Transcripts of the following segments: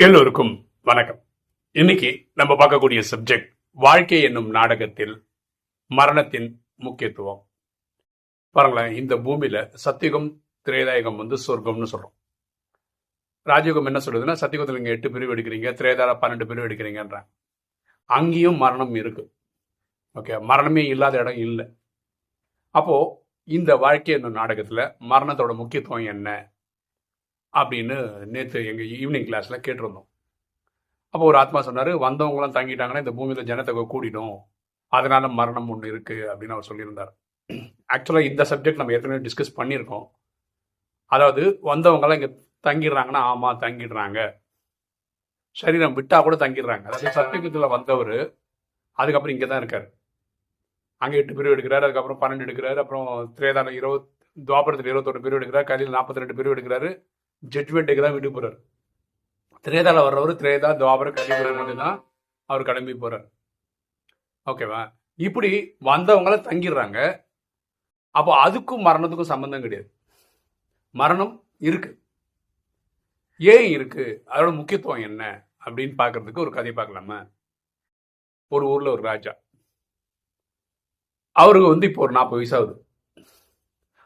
எல்லோருக்கும் வணக்கம். இன்னைக்கு நம்ம பார்க்கக்கூடிய சப்ஜெக்ட் வாழ்க்கை என்னும் நாடகத்தில் மரணத்தின் முக்கியத்துவம். பாருங்களேன் இந்த பூமியில சத்தியுகம் திரேதாயுகம் வந்து சொர்க்கம்னு சொல்றோம். ராஜயுகம் என்ன சொல்லுதுன்னா சத்தியுகத்தில் நீங்க எட்டு பிரிவு எடுக்கிறீங்க திரேதால பன்னெண்டு பிரிவு எடுக்கிறீங்கன்றாங்க. அங்கேயும் மரணம் இருக்கு. ஓகே மரணமே இல்லாத இடம் இல்லை. அப்போ இந்த வாழ்க்கை என்னும் நாடகத்துல மரணத்தோட முக்கியத்துவம் என்ன? அப்படின்னு நேற்று எங்கள் ஈவினிங் கிளாஸில் கேட்டிருந்தோம். அப்போ ஒரு ஆத்மா சொன்னார் வந்தவங்களாம் தங்கிட்டாங்கன்னா இந்த பூமியில் ஜனத்தொகை கூடிடும். அதனால மரணம் ஒன்று இருக்குது அப்படின்னு அவர் சொல்லியிருந்தார். ஆக்சுவலாக இந்த சப்ஜெக்ட் நம்ம ஏற்கனவே டிஸ்கஸ் பண்ணியிருக்கோம். அதாவது வந்தவங்களாம் இங்கே தங்கிடுறாங்கன்னா ஆமாம் தங்கிடுறாங்க. சரீரம் விட்டா கூட தங்கிடுறாங்க. அதாவது சத்தியகுத்தில் வந்தவர் அதுக்கப்புறம் இங்கே தான் இருக்கார். அங்கே எட்டு பிரிவு எடுக்கிறாரு அதுக்கப்புறம் பன்னெண்டு எடுக்கிறாரு அப்புறம் திரேதான இருபத் துவாபரத்தில் இருபத்தொரு பிரிவு எடுக்கிறார் கலியில் நாற்பத்தி ரெண்டு பிரிவு எடுக்கிறாரு. ஜட்மெண்ட்டுக்கு தான் வீட்டுக்கு போறாரு. திரேதாவில் வர்றவர் திரேதா துவாபர கலிபுரம் மட்டும்தான் அவர் கிளம்பி போறார். ஓகேவா இப்படி வந்தவங்கள தங்கிடுறாங்க. அப்போ அதுக்கும் மரணத்துக்கும் சம்பந்தம் கிடையாது. மரணம் இருக்கு. ஏன் இருக்கு? அதோட முக்கியத்துவம் என்ன? அப்படின்னு பார்க்கறதுக்கு ஒரு கதை பார்க்கலாமா ஒரு ஊர்ல ஒரு ராஜா. அவருக்கு வந்து இப்போ ஒரு நாற்பது வயசாகுது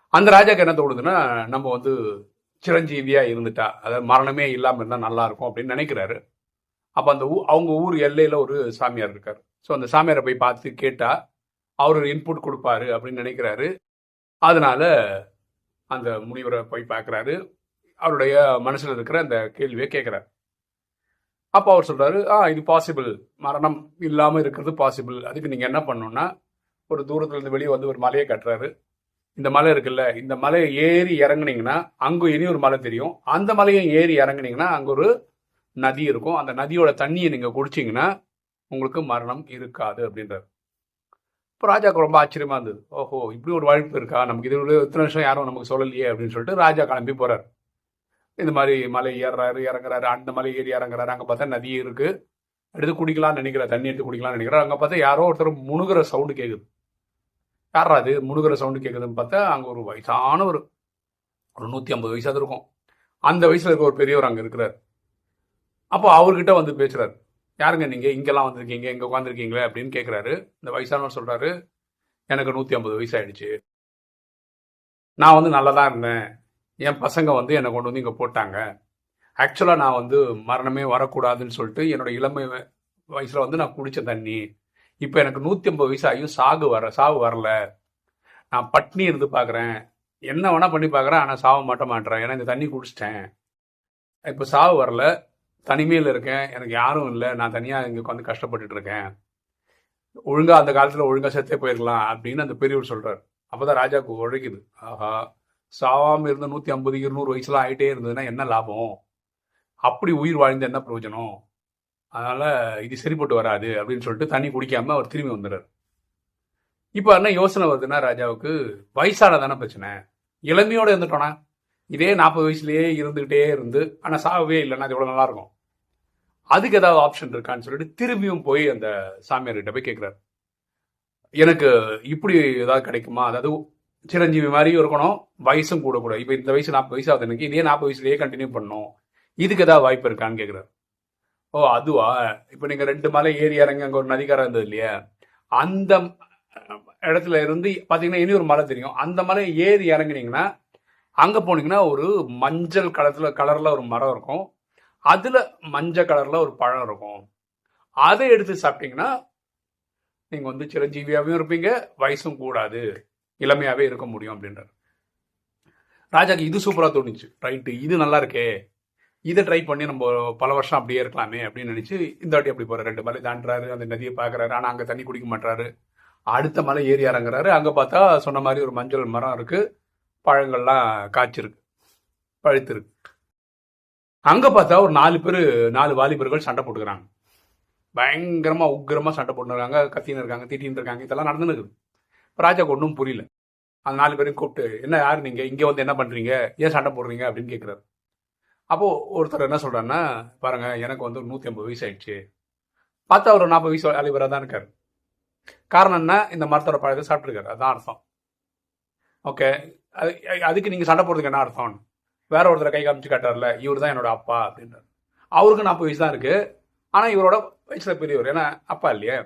அந்த ராஜாக்கு என்ன தோணுதுன்னா நம்ம வந்து சிரஞ்சீவியாக இருந்துட்டா. அதாவது மரணமே இல்லாமல் இருந்தால் நல்லா இருக்கும் அப்படின்னு நினைக்கிறாரு. அப்போ அந்த ஊ அவங்க ஊர் எல்லையில் ஒரு சாமியார் இருக்கார். ஸோ அந்த சாமியாரை போய் பார்த்து கேட்டால் அவர் இன்புட் கொடுப்பாரு அப்படின்னு நினைக்கிறாரு. அதனால அந்த முனிவரை போய் பார்க்குறாரு. அவருடைய மனசில் இருக்கிற அந்த கேள்வியை கேட்குறாரு. அப்போ அவர் சொல்கிறாரு ஆ இது பாசிபிள் மரணம் இல்லாமல் இருக்கிறது பாசிபிள் அதுக்கு நீங்கள் என்ன பண்ணணுன்னா ஒரு தூரத்துலேருந்து வெளியே வந்து ஒரு மலையை கட்டுறாரு. இந்த மலை இருக்குல்ல இந்த மலையை ஏறி இறங்குனீங்கன்னா அங்கே இனி ஒரு மலை தெரியும். அந்த மலையை ஏறி இறங்குனீங்கன்னா அங்க ஒரு நதி இருக்கும். அந்த நதியோட தண்ணியை நீங்க குடிச்சீங்கன்னா உங்களுக்கு மரணம் இருக்காது அப்படின்றாரு. இப்போ ராஜாவுக்கு ரொம்ப ஆச்சரியமா இருந்தது. ஓஹோ இப்படி ஒரு வாய்ப்பு இருக்கா? நமக்கு இது இத்தனை வருஷம் யாரும் நமக்கு சொல்லலையே அப்படின்னு சொல்லிட்டு ராஜா கிளம்பி போறாரு. இந்த மாதிரி மலை ஏறுறாரு இறங்குறாரு. அந்த மலை ஏறி இறங்குறாரு. அங்கே பார்த்தா நதி இருக்கு. எடுத்து குடிக்கலாம்னு நினைக்கிறார் தண்ணி எடுத்து குடிக்கலாம்னு நினைக்கிறார் அங்கே பார்த்தா யாரோ ஒருத்தர் முணுகிற சவுண்டு கேட்குது யாரா அது முழுகிற சவுண்டு கேட்குதுன்னு பார்த்தா அங்கே ஒரு வயசான ஒரு ஒரு நூற்றி ஐம்பது வயசாக இருக்கும். அந்த வயசில் இருக்க ஒரு பெரியவர் அங்கே இருக்கிறார். அப்போ அவர்கிட்ட வந்து பேசுகிறார் யாருங்க நீங்கள் இங்கெல்லாம் வந்திருக்கீங்க இங்கே உட்காந்துருக்கீங்களே அப்படின்னு கேட்குறாரு இந்த வயசானவர் சொல்கிறாரு எனக்கு நூற்றி ஐம்பது வயசு ஆயிடுச்சு நான் வந்து நல்லா தான் இருந்தேன். என் பசங்க வந்து என்னை கொண்டு வந்து இங்கே போட்டாங்க. ஆக்சுவலாக நான் வந்து மரணமே வரக்கூடாதுன்னு சொல்லிட்டு என்னோட இளமை வயசில் வந்து நான் குடித்த தண்ணி இப்போ எனக்கு நூற்றி ஐம்பது வயசு ஆகியும் சாகு வர சாவு வரல. நான் பட்னி இருந்து பார்க்குறேன் என்ன வேணால் பண்ணி பார்க்குறேன் ஆனால் சாவ மாட்ட மாட்டேறேன் ஏன்னா இந்த தண்ணி குடிச்சிட்டேன். இப்போ சாவு வரல. தனிமையில் இருக்கேன். எனக்கு யாரும் இல்லை. நான் தனியாக இங்கே உட்காந்து கஷ்டப்பட்டுட்டு இருக்கேன். ஒழுங்காக அந்த காலத்தில் ஒழுங்காக செத்தே போயிருக்கலாம் அப்படின்னு அந்த பெரியவர் சொல்கிறார் அப்போ தான் ராஜாவுக்கு உழைக்குது. ஆஹா. சாவாமல் இருந்த நூற்றி ஐம்பது இருநூறு வயசுலாம் ஆகிட்டே இருந்ததுன்னா என்ன லாபம்? அப்படி உயிர் வாழ்ந்த என்ன பிரயோஜனம்? அதனால் இது சரிப்பட்டு வராது அப்படின்னு சொல்லிட்டு தண்ணி குடிக்காமல் அவர் திரும்பி வந்துடுறாரு. இப்போ என்ன யோசனை வருதுன்னா ராஜாவுக்கு வயசான தானே பிரச்சனை. இளமையோடு இருந்துட்டோன்னா இதே நாற்பது வயசுலேயே இருந்துகிட்டே இருந்து ஆனால் சாகவே இல்லைன்னா அது எவ்வளோ நல்லாயிருக்கும்? அதுக்கு ஏதாவது ஆப்ஷன் இருக்கான்னு சொல்லிட்டு திரும்பியும் போய் அந்த சாமியார்கிட்ட போய் கேட்குறாரு. எனக்கு இப்படி ஏதாவது கிடைக்குமா? அதாவது சிரஞ்சீவி மாதிரியும் இருக்கணும் வயசும் கூட கூட. இப்போ இந்த வயசு நாற்பது வயசு ஆகுது எனக்கு இதே நாற்பது வயசுலேயே கண்டினியூ பண்ணணும். இதுக்கு ஏதாவது வாய்ப்பு இருக்கான்னு கேட்குறாரு. ஓ அதுவா? இப்போ நீங்கள் ரெண்டு மலை ஏறி இறங்கி அங்கே ஒரு நதிக்காரம் இருந்தது இல்லையா? அந்த இடத்துல இருந்து பார்த்தீங்கன்னா இனி ஒரு மலை தெரியும். அந்த மலை ஏறி இறங்குனீங்கன்னா அங்கே போனீங்கன்னா ஒரு மஞ்சள் கலத்தில் கலரில் ஒரு மரம் இருக்கும். அதில் மஞ்சள் கலரில் ஒரு பழம் இருக்கும். அதை எடுத்து சாப்பிட்டீங்கன்னா நீங்கள் வந்து சிரஞ்சீவியாவும் இருப்பீங்க வயசும் கூடாது. இளமையாகவே இருக்க முடியும் அப்படின்றார். ராஜாக்கு இது சூப்பராக தோணுச்சு. ரைட்டு இது நல்லா இருக்கே. இதை ட்ரை பண்ணி நம்ம பல வருஷம் அப்படியே இருக்கலாமே அப்படின்னு நினைச்சு இந்த வாட்டி அப்படி போறாரு. ரெண்டு மலை தாண்டுறாரு அந்த நதியை பாக்குறாரு. ஆனா அங்க தண்ணி குடிக்க மாட்டாரு அடுத்த மலை ஏறி இறங்குறாரு. அங்க பார்த்தா சொன்ன மாதிரி ஒரு மஞ்சள் மரம் இருக்கு. பழங்கள்லாம் காய்ச்சிருக்கு. பழுத்திருக்கு. அங்க பார்த்தா ஒரு நாலு பேர் நாலு வாலிபர்கள் சண்டை போட்டுக்கிறாங்க. பயங்கரமா உக்கிரமா சண்டை போட்டுருக்காங்க கத்தின்னு இருக்காங்க திட்டின்னு இருக்காங்க. இதெல்லாம் நடந்துனுக்குது. ராஜா ஒன்றும் புரியல. அந்த நாலு பேரையும் கூப்பிட்டு என்ன யார் நீங்க? இங்க வந்து என்ன பண்றீங்க? ஏன் சண்டை போடுறீங்க? அப்படின்னு கேட்கிறாரு அப்போது ஒருத்தர் என்ன சொல்கிறாருன்னா பாருங்க எனக்கு வந்து நூற்றி ஐம்பது வயசு ஆயிடுச்சு பார்த்தா அவர் நாற்பது வயசு அழிவராக தான் இருக்கார். காரணம் என்ன? இந்த மரத்தோட பழத்தை சாப்பிட்ருக்காரு அதான் அர்த்தம். ஓகே. அது அதுக்கு நீங்கள் சண்டை போடுறதுக்கு என்ன அர்த்தம் வேற ஒருத்தரை கை காமிச்சு காட்டார்ல இவர் தான் என்னோட அப்பா அப்படின்றார். அவருக்கு நாற்பது வயசு தான் இருக்குது ஆனால் இவரோட வயசில் பெரியவர். ஏன்னா அப்பா இல்லையே.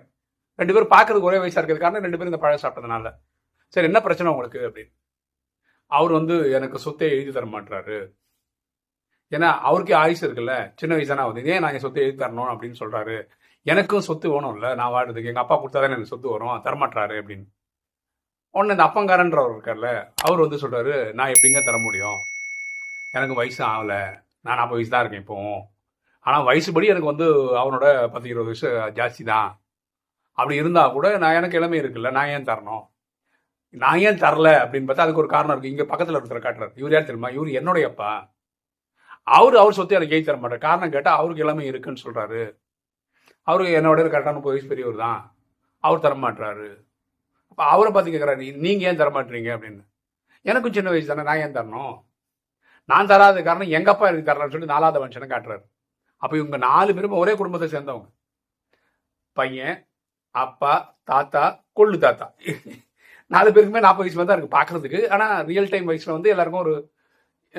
ரெண்டு பேரும் பார்க்கறதுக்கு ஒரே வயசாக இருக்கிறது காரணம் ரெண்டு பேரும் இந்த பழம் சாப்பிட்டதுனால. சரி என்ன பிரச்சனை உங்களுக்கு அப்படின்னு. அவர் வந்து எனக்கு சொத்தை எழுதி தர மாட்டாரு ஏன்னா அவருக்கே ஆயுசு இருக்குல்ல. சின்ன வயசான வந்து ஏன் நான் என் எழுதி தரணும் அப்படின்னு சொல்றாரு. எனக்கும் சொத்து வேணும்ல நான் வாடுறதுக்கு எங்க அப்பா கொடுத்தாதான் எனக்கு சொத்து வரும். தரமாட்டாரு அப்படின்னு. உடனே இந்த அப்பங்காரன்றவர் இருக்கார்ல அவர் வந்து சொல்றாரு நான் எப்படிங்க தர முடியும்? எனக்கு வயசு ஆகல. நான் நாற்பது வயசு தான் இருக்கேன் இப்போ. ஆனால் வயசுபடி எனக்கு வந்து அவனோட பத்து இருபது வயசு ஜாஸ்தி தான். அப்படி இருந்தால் கூட நான் எனக்கு இளமை இருக்குல்ல நான் ஏன் தரணும்? நான் ஏன் தரல? அப்படின்னு பார்த்தா அதுக்கு ஒரு காரணம் இருக்குது இங்கே பக்கத்தில் ஒருத்தர் காட்டுறாரு. இவர் யார் தெரியுமா? இவர் என்னுடைய அப்பா. அவர் அவர் சொத்தை எனக்கு எழுதி தர மாட்டார். காரணம் கேட்டால் அவருக்கு இளமை இருக்குன்னு சொல்கிறாரு அவருக்கு என்னோட கரெக்டான முப்பது வயசு பெரியவர் தான். அவர் தரமாட்டுறாரு அப்போ அவரை பார்த்து கேட்குறாரு நீங்கள் ஏன் தரமாட்டீங்க அப்படின்னு. எனக்கும் சின்ன வயசு தானே நான் ஏன் தரணும்? நான் தராத காரணம் எங்கள் அப்பா எனக்கு தரலன்னு சொல்லி நாலாவது மனுஷனை காட்டுறாரு. அப்போ இவங்க நாலு பேரும் ஒரே குடும்பத்தை சேர்ந்தவங்க. பையன் அப்பா தாத்தா கொள்ளு தாத்தா. நாலு பேருக்குமே நாற்பது வயசு தான் இருக்கு பார்க்குறதுக்கு. ஆனால் ரியல் டைம் வயசில் வந்து எல்லாருக்கும் ஒரு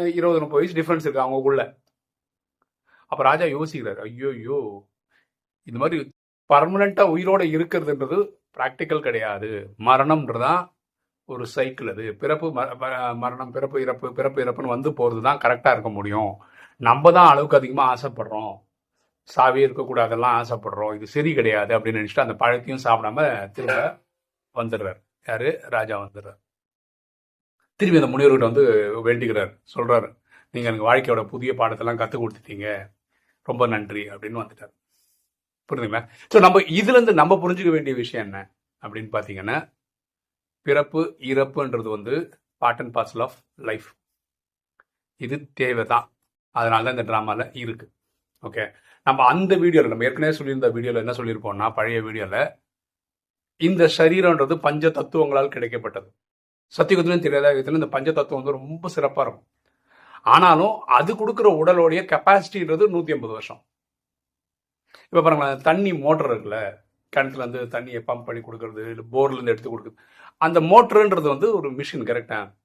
இருபது முப்பது வயசு டிஃப்ரென்ஸ் இருக்கு அவங்கக்குள்ள அப்ப ராஜா யோசிக்கிறாரு ஐயோ ஐயோ இந்த மாதிரி பர்மனண்டா உயிரோட இருக்கிறதுன்றது ப்ராக்டிக்கல் கிடையாது. மரணம்ன்றதான் ஒரு சைக்கிள் அது. பிறப்பு ம- மரணம் பிறப்பு இறப்பு பிறப்பு இறப்புன்னு வந்து போறது தான் கரெக்டா இருக்க முடியும். நம்ம தான் அளவுக்கு அதிகமாக ஆசைப்படுறோம். சாவே இருக்கக்கூடாதெல்லாம் ஆசைப்படுறோம். இது சரி கிடையாது. அப்படின்னு நினச்சிட்டு அந்த பழத்தையும் சாப்பிடாம திரும்ப வந்துடுறாரு. யாரு? ராஜா வந்துடுறாரு. திரும்பி அந்த முனிவர்கிட்ட வந்து வேண்டிக்கிறார் சொல்கிறார் நீங்கள் எனக்கு வாழ்க்கையோட புதிய பாடத்தெல்லாம் கற்றுக் கொடுத்துட்டீங்க. ரொம்ப நன்றி அப்படின்னு வந்துட்டார். புரியுதுங்களா? ஸோ நம்ம இதுலேருந்து நம்ம புரிஞ்சுக்க வேண்டிய விஷயம் என்ன அப்படின்னு பார்த்தீங்கன்னா பிறப்பு இறப்புன்றது வந்து part and parcel of life இது தேவை தான் அதனால தான் இந்த ட்ராமாவில் இருக்குது ஓகே நம்ம அந்த வீடியோவில் நம்ம ஏற்கனவே சொல்லியிருந்த வீடியோவில் என்ன சொல்லியிருப்போம்னா பழைய வீடியோவில் இந்த சரீரன்றது பஞ்ச தத்துவங்களால் கிடைக்கப்பட்டது. சத்தியுகத்திலும் தெரியாத விதத்துல இந்த பஞ்ச தத்துவம் வந்து ரொம்ப சிறப்பாக இருக்கும். ஆனாலும் அது கொடுக்குற உடலோடைய கெப்பாசிட்டின்றது நூற்றி ஐம்பது வருஷம். இப்போ பாருங்களேன் தண்ணி மோட்டர் இருக்குல்ல கிணத்துலேருந்து தண்ணியை பம்ப் பண்ணி கொடுக்கறது இல்லை போர்லேருந்து எடுத்து கொடுக்குறது. அந்த மோட்டருன்றது வந்து ஒரு மிஷின் கரெக்டா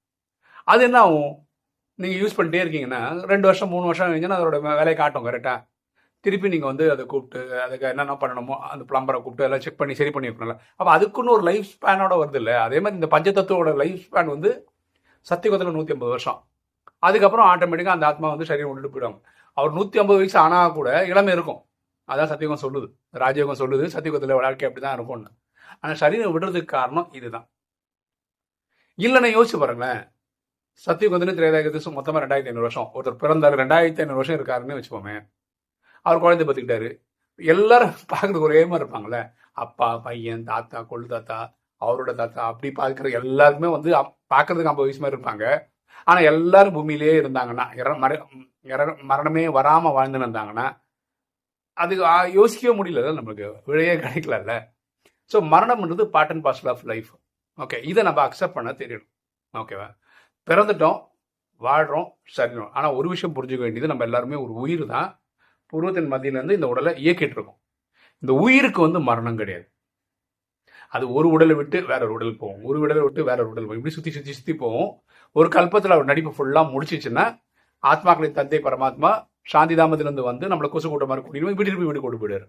அது என்ன ஆகும்? நீங்கள் யூஸ் பண்ணிட்டே இருக்கீங்கன்னா ரெண்டு வருஷம் மூணு வருஷம் கழிஞ்சுன்னா அதோட வே- வேலையை காட்டும் கரெக்டாக திருப்பி நீங்கள் வந்து அதை கூப்பிட்டு அதுக்கு என்னென்ன பண்ணணுமோ அந்த பிளம்பரை கூப்பிட்டு எல்லாம் செக் பண்ணி சரி பண்ணி வைக்கணும்ல அப்போ அதுக்குன்னு ஒரு லைஃப் ஸ்பேனோட வருது இல்லை? அதே மாதிரி இந்த பஞ்சதத்துவோட லைஃப் ஸ்பேன் வந்து சத்தியகுதத்தில் நூற்றி ஐம்பது வருஷம். அதுக்கப்புறம் ஆட்டோமேட்டிக்காக அந்த ஆத்மா வந்து சரீரம் விட்டுட்டு போயிடுவாங்க அவர் நூற்றி ஐம்பது வயசு ஆனால் கூட இளமை இருக்கும். அதான் சத்தியகம் சொல்லுது. ராஜயோகம் சொல்லுது சத்தியகுதத்தில் வாழ்க்கை அப்படிதான் இருக்கும்னு. ஆனால் சரீரம் விடுறதுக்கு காரணம் இதுதான். இல்லைன்னா யோசிச்சு பாருங்களேன். சத்தியகுந்தன்னு திரேதாயகத்து மொத்தமாக ரெண்டாயிரத்தி ஐநூறு வருஷம். ஒருத்தர் பிறந்தார் ரெண்டாயிரத்தி ஐநூறு வருஷம் இருக்காருன்னு வச்சுக்கோமே. அவர் குழந்தை பார்த்துக்கிட்டாரு. எல்லாரும் பார்க்கறதுக்கு ஒரே மாதிரி இருப்பாங்கல்ல. அப்பா பையன் தாத்தா கொள்ளு தாத்தா அவரோட தாத்தா அப்படி பார்க்குற எல்லாருக்குமே வந்து பார்க்கறதுக்கு ஐம்பது வயசு மாதிரி இருப்பாங்க. ஆனால் எல்லாரும் பூமியிலேயே இருந்தாங்கன்னா இற- மர- மரணமே வராமல் வாழ்ந்துன்னு இருந்தாங்கன்னா அது யோசிக்கவே முடியல நம்மளுக்கு. விழையே கிடைக்கலல்ல. So மரணம்ன்றது part and parcel of life okay இதை நம்ம அக்செப்ட் பண்ண தெரியணும் ஓகேவா பிறந்துட்டோம் வாழ்கிறோம் சரிடும் ஆனால் ஒரு விஷயம் புரிஞ்சுக்க வேண்டியது நம்ம எல்லாருமே ஒரு உயிர் தான். பூர்வத்தின் மத்தியிலேருந்து இந்த உடலை இயக்கிட்டு இருக்கும் இந்த உயிருக்கு வந்து மரணம் கிடையாது. அது ஒரு உடலை விட்டு வேற ஒரு உடல் போகும். ஒரு உடலை விட்டு வேற ஒரு உடல் போகும். இப்படி சுற்றி சுற்றி சுற்றி போகும். ஒரு கல்பத்தில் அவர் நடிப்பு ஃபுல்லாக முடிச்சிச்சுன்னா ஆத்மாக்களின் தந்தை பரமாத்மா சாந்தி தாமத்திலேருந்து வந்து நம்மளை கொசு கூட்ட மாதிரி கூட்டிட்டு வீடு திருப்பி வீடு கொண்டு போயிடுறாரு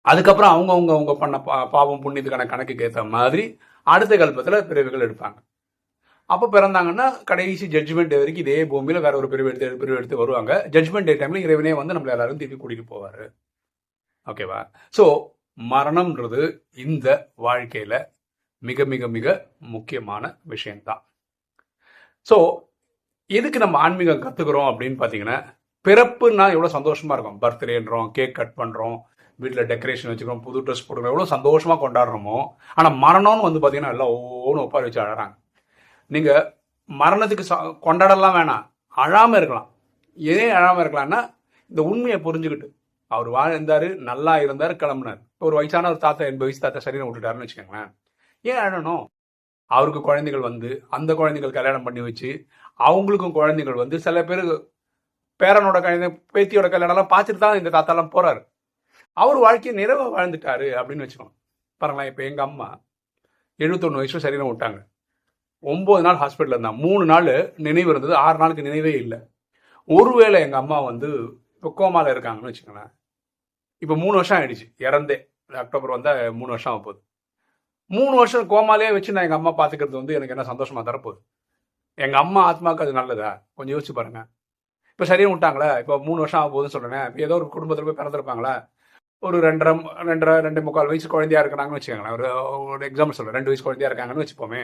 அதுக்கப்புறம் அவங்க அவங்க அவங்க பண்ண பா- பாவம் புண்ணியத்துக்கான கணக்குக்கு ஏற்ற மாதிரி அடுத்த கல்பத்தில் பிறவிகள் எடுப்பாங்க. அப்போ பிறந்தாங்கன்னா கடைசி ஜட்ஜ்மெண்ட் டே வரைக்கும் இதே பூமியில வேற ஒரு பிரிவு எடுத்து பிரிவு எடுத்து வருவாங்க. ஜட்ஜ்மெண்ட் டே டைமில் இறைவனே வந்து நம்மள எல்லாரும் திருப்பி கூட்டிகிட்டு போவார். ஓகேவா ஸோ மரணம்ன்றது இந்த வாழ்க்கையில் மிக மிக மிக முக்கியமான விஷயம்தான். ஸோ எதுக்கு நம்ம ஆன்மீகம் கற்றுக்குறோம் அப்படின்னு பார்த்தீங்கன்னா பிறப்புன்னா எவ்வளோ சந்தோஷமாக இருக்கும். பர்த்டேன்றோம் கேக் கட் பண்ணுறோம் வீட்டில் டெக்கரேஷன் வச்சுக்கிறோம் புது ட்ரெஸ் போட்டுக்கிறோம் எவ்வளோ சந்தோஷமாக கொண்டாடுறோமோ. ஆனால் மரணம்னு வந்து பார்த்தீங்கன்னா எல்லாம் ஒவ்வொன்று ஒப்பாரி வச்சு அழகாங்க நீங்க மரணத்துக்கு ச- கொண்டாடலாம் வேணாம். அழாம இருக்கலாம். ஏன் அழாம இருக்கலாம்னா இந்த உண்மையை புரிஞ்சுக்கிட்டு. அவர் வாழ்ந்தாரு நல்லா இருந்தாரு கிளம்புனார். இப்போ ஒரு வயசான ஒரு தாத்தா எண்பது வயசு தாத்தா சரீரம் விட்டுட்டாருன்னு வச்சுக்கோங்களேன். ஏன் அழணும்? அவருக்கு குழந்தைகள் வந்து அந்த குழந்தைகள் கல்யாணம் பண்ணி வச்சு அவங்களுக்கும் குழந்தைகள் வந்து சில பேர் பேரனோட கல்யாணம் பேத்தியோட கல்யாணம்லாம் பார்த்துட்டு தான் இந்த தாத்தாலாம் போறாரு. அவர் வாழ்க்கையை நிறைவாக வாழ்ந்துட்டாரு அப்படின்னு வச்சுக்கோங்க. பாருங்களேன் இப்போ எங்கள் அம்மா எழுபத்தொன்று வயசுல சரீரம் விட்டாங்க. ஒம்பது நாள் ஹாஸ்பிட்டலில் இருந்தான் மூணு நாள் நினைவு இருந்தது ஆறு நாளுக்கு நினைவே இல்லை. ஒருவேளை எங்கள் அம்மா வந்து இப்போ கோமாவில் இருக்காங்கன்னு வச்சுக்கோங்களேன். இப்போ மூணு வருஷம் ஆயிடுச்சு இறந்தே. அக்டோபர் வந்தால் மூணு வருஷம் ஆக போகுது. மூணு வருஷம் கோமாலே வச்சு நான் எங்கள் அம்மா பார்த்துக்கிறது வந்து எனக்கு என்ன சந்தோஷமாக தரப்போகுது? எங்கள் அம்மா ஆத்மாவுக்கு அது நல்லதா? கொஞ்சம் யோசிச்சு பாருங்க. இப்போ சரியாக விட்டாங்களே இப்போ மூணு வருஷம் ஆக போகுதுன்னு சொல்கிறேன் இப்போ ஏதோ ஒரு குடும்பத்தில் போய் பிறந்திருப்பாங்களா? ஒரு ரெண்டரை ரெண்டரை ரெண்டு முக்கால் வயசு குழந்தையா இருக்கிறாங்கன்னு வச்சுக்கோங்களேன். ஒரு ஒரு எக்ஸாம்பிள் சொல்கிறேன் ரெண்டு வயசு குழந்தையா இருக்காங்கன்னு வச்சுப்போமே.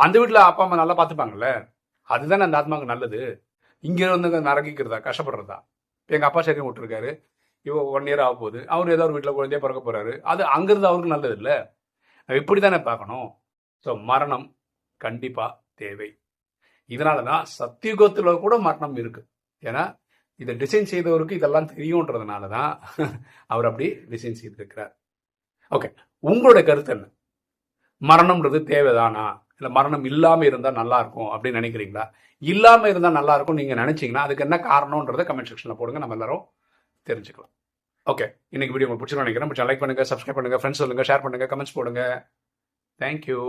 அந்த வீட்டில் அப்பா அம்மா நல்லா பார்த்துப்பாங்கல்ல? அதுதானே அந்த ஆத்மாவுக்கு நல்லது. இங்கே வந்து நரகிக்கிறதா கஷ்டப்படுறதா? இப்போ எங்கள் அப்பா சேர்க்கை விட்டுருக்காரு இவ ஒன் இயர் ஆக போகுது. அவர் ஏதோ ஒரு வீட்டில் குழந்தைய பிறக்க போகிறாரு அது அங்கிருந்து அவருக்கு நல்லது இல்லை. இப்படி தானே பார்க்கணும். ஸோ மரணம் கண்டிப்பாக தேவை. இதனால தான் சத்தியுகத்தில் கூட மரணம் இருக்குது ஏன்னா இதை டிசைன் செய்தவருக்கு இதெல்லாம் தெரியுன்றதுனால தான் அவர் அப்படி டிசைன் செய்திருக்கிறார். ஓகே உங்களுடைய கருத்து என்ன? மரணம்ன்றது தேவைதானா? இல்லை மரணம் இல்லாமல் இருந்தால் நல்லா இருக்கும் அப்படின்னு நினைக்கிறீங்களா? இல்லாமல் இருந்தால் நல்லா இருக்கும் நீங்கள் நினச்சிங்கன்னா அதுக்கு என்ன காரணம்ன்றதை கமெண்ட் செக்ஷனில் போடுங்க. நம்ம எல்லாரும் தெரிஞ்சுக்கலாம். ஓகே இன்னைக்கு வீடியோ உங்களுக்கு பிடிச்சிருன்னு நினைக்கிறேன். பிடிச்சா லைக் பண்ணுங்க சப்ஸ்கிரைப் பண்ணுங்க ஃப்ரெண்ட்ஸ் சொல்லுங்க ஷேர் பண்ணுங்க கமெண்ட்ஸ் போடுங்க. தேங்க்யூ